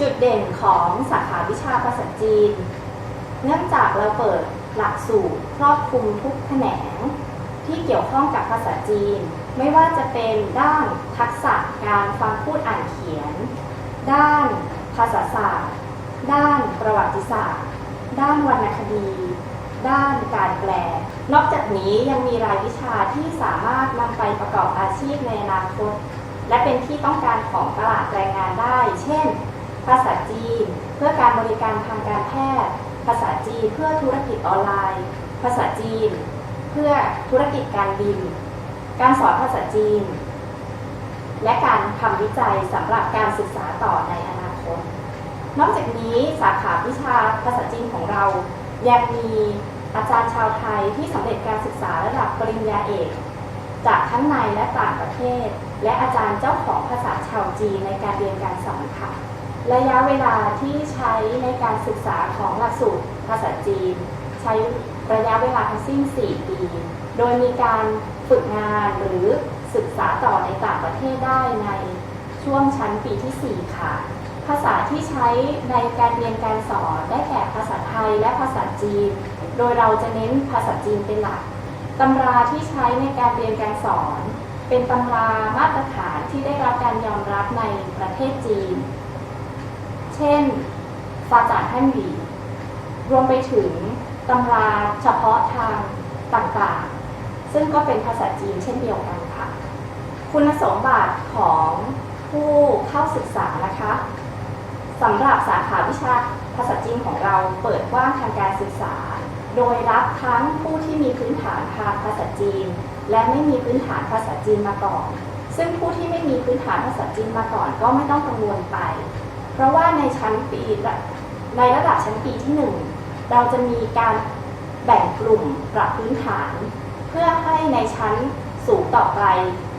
จุดเด่นของสาขาวิชาภาษาจีน เนื่องจากเราเปิดหลักสูตรครอบคลุมทุกแขนง ที่เกี่ยวข้องกับภาษาจีน ไม่ว่าจะเป็นด้านทักษะการฟังพูดอ่านเขียน ด้านภาษาศาสตร์ ด้านประวัติศาสตร์ ด้านวรรณคดี ด้านการแปล นอกจากนี้ยังมีรายวิชาที่สามารถนำไปประกอบอาชีพในอนาคต และเป็นที่ต้องการของตลาดแรงงานได้ เช่น ภาษาจีน เพื่อการบริการทางการแพทย์ ภาษาจีนเพื่อธุรกิจออนไลน์ ภาษาจีน เพื่อธุรกิจการบิน การสอนภาษาจีน และการทำวิจัยสำหรับการศึกษาต่อในอนาคต นอกจากนี้สาขาวิชาภาษาจีนของเรา ยังมีอาจารย์ชาวไทยที่สำเร็จการศึกษาระดับปริญญาเอกจากทั้งในและต่างประเทศ และอาจารย์เจ้าของภาษาชาวจีนในการเรียนการสอนค่ะ ระยะเวลาที่ใช้ในการศึกษาของหลักสูตรภาษาจีน ใช้ระยะเวลาทั้งสิ้น 4 ปี โดยมีการฝึกงานหรือศึกษาต่อในต่างประเทศได้ในช่วงชั้นปีที่ 4 ค่ะ ภาษาที่ใช้ในการเรียนการสอนได้แก่ภาษาไทยและภาษาจีน โดยเราจะเน้นภาษาจีนเป็นหลักตำราที่ใช้ในการเรียนการสอน เป็นตำรามาตรฐานที่ได้รับการยอมรับในประเทศจีน เช่นฟาจานฮั่นหลีรวมไปถึงตำราเฉพาะทางต่างๆ ซึ่งก็เป็นภาษาจีนเช่นเดียวกันค่ะ คุณสมบัติของผู้เข้าศึกษานะคะสำหรับสาขาวิชาภาษาจีนของเราเปิดกว้างทางการศึกษา โดยรับทั้งผู้ที่มีพื้นฐานทางภาษาจีน และไม่มีพื้นฐานภาษาจีนมาก่อน ซึ่งผู้ที่ไม่มีพื้นฐานภาษาจีนมาก่อนก็ไม่ต้องกังวลไป เพราะว่าในชั้นปีในระดับชั้นปีที่ 1 เราจะมีการแบ่งกลุ่มปรับพื้นฐาน เพื่อให้ในชั้นสูงต่อไป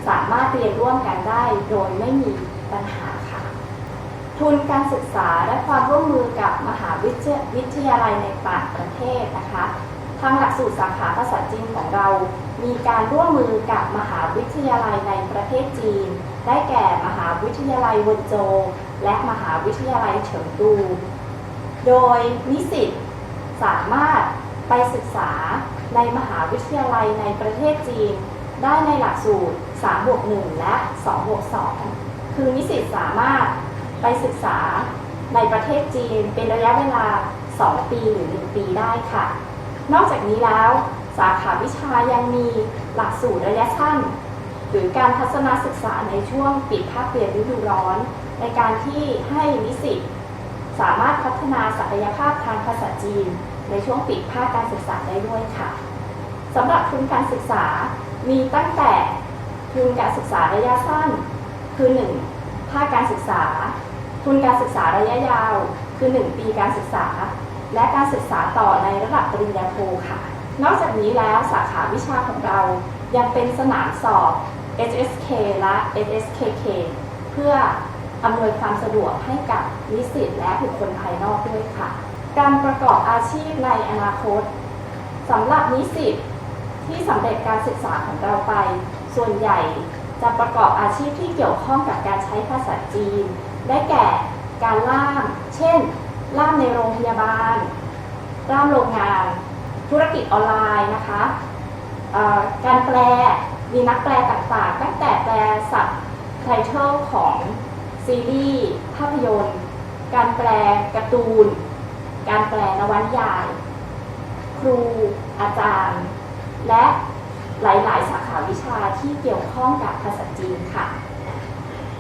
สามารถเรียนร่วมกันได้โดยไม่มีปัญหาค่ะ ทุนการศึกษาและความร่วมมือกับมหาวิทยวทยาลัยในต่างประเทศนะคะทางหลักสูตรสาขาภาษาจีนของเรา มีการร่วมมือกับมหาวิทยาลัยในประเทศจีน ได้แก่มหาวิทยาลัยวนโจ และมหาวิทยาลัยเฉิงตู โดยนิสิตสามารถไปศึกษาในมหาวิทยาลัยในประเทศจีน ได้ในหลักสูตร3บวก1และ2บวก2คือนิสิตสามารถไปศึกษาในประเทศจีนเป็นระยะเวลา 2 ปีหรือ 1 ปีได้ค่ะ นอกจากนี้แล้วสาขาวิชายังมีหลักสูตรระยะสั้น หรือการทัศนศึกษาในช่วงปิดภาคเรียนฤดูร้อน ในการที่ให้นิสิตสามารถพัฒนาศักยภาพทางภาษาจีน ในช่วงปิดภาคการศึกษาได้ด้วยค่ะสำหรับทุนการศึกษามีตั้งแต่ทุนการศึกษาระยะสั้น คือ 1 ภาคการศึกษา ทุนการศึกษาระยะยาว คือ 1 ปีการศึกษา และการศึกษาต่อในระดับปริญญาโทค่ะ นอกจากนี้แล้วสาขาวิชาของเรายังเป็นสนามสอบ HSK และ SSKK เพื่ออำนวยความสะดวกให้กับนิสิตและบุคคลภายนอกด้วยค่ะ การประกอบอาชีพในอนาคตสำหรับนิสิตที่สำเร็จการศึกษาของเราไป ส่วนใหญ่จะประกอบอาชีพที่เกี่ยวข้องกับการใช้ภาษาจีน ได้แก่การล่าม เช่น ล่ามในโรงพยาบาล ล่ามโรงงาน ธุรกิจออนไลน์นะคะ การแปล มีนักแปลต่างๆ ตั้งแต่แปลสับไทเทลของซีรีส์ภาพยนตร์ การแปลการ์ตูน การแปลนวนิยาย ครูอาจารย์ และหลาย ๆ สาขาวิชาที่เกี่ยวข้องกับภาษาจีนค่ะ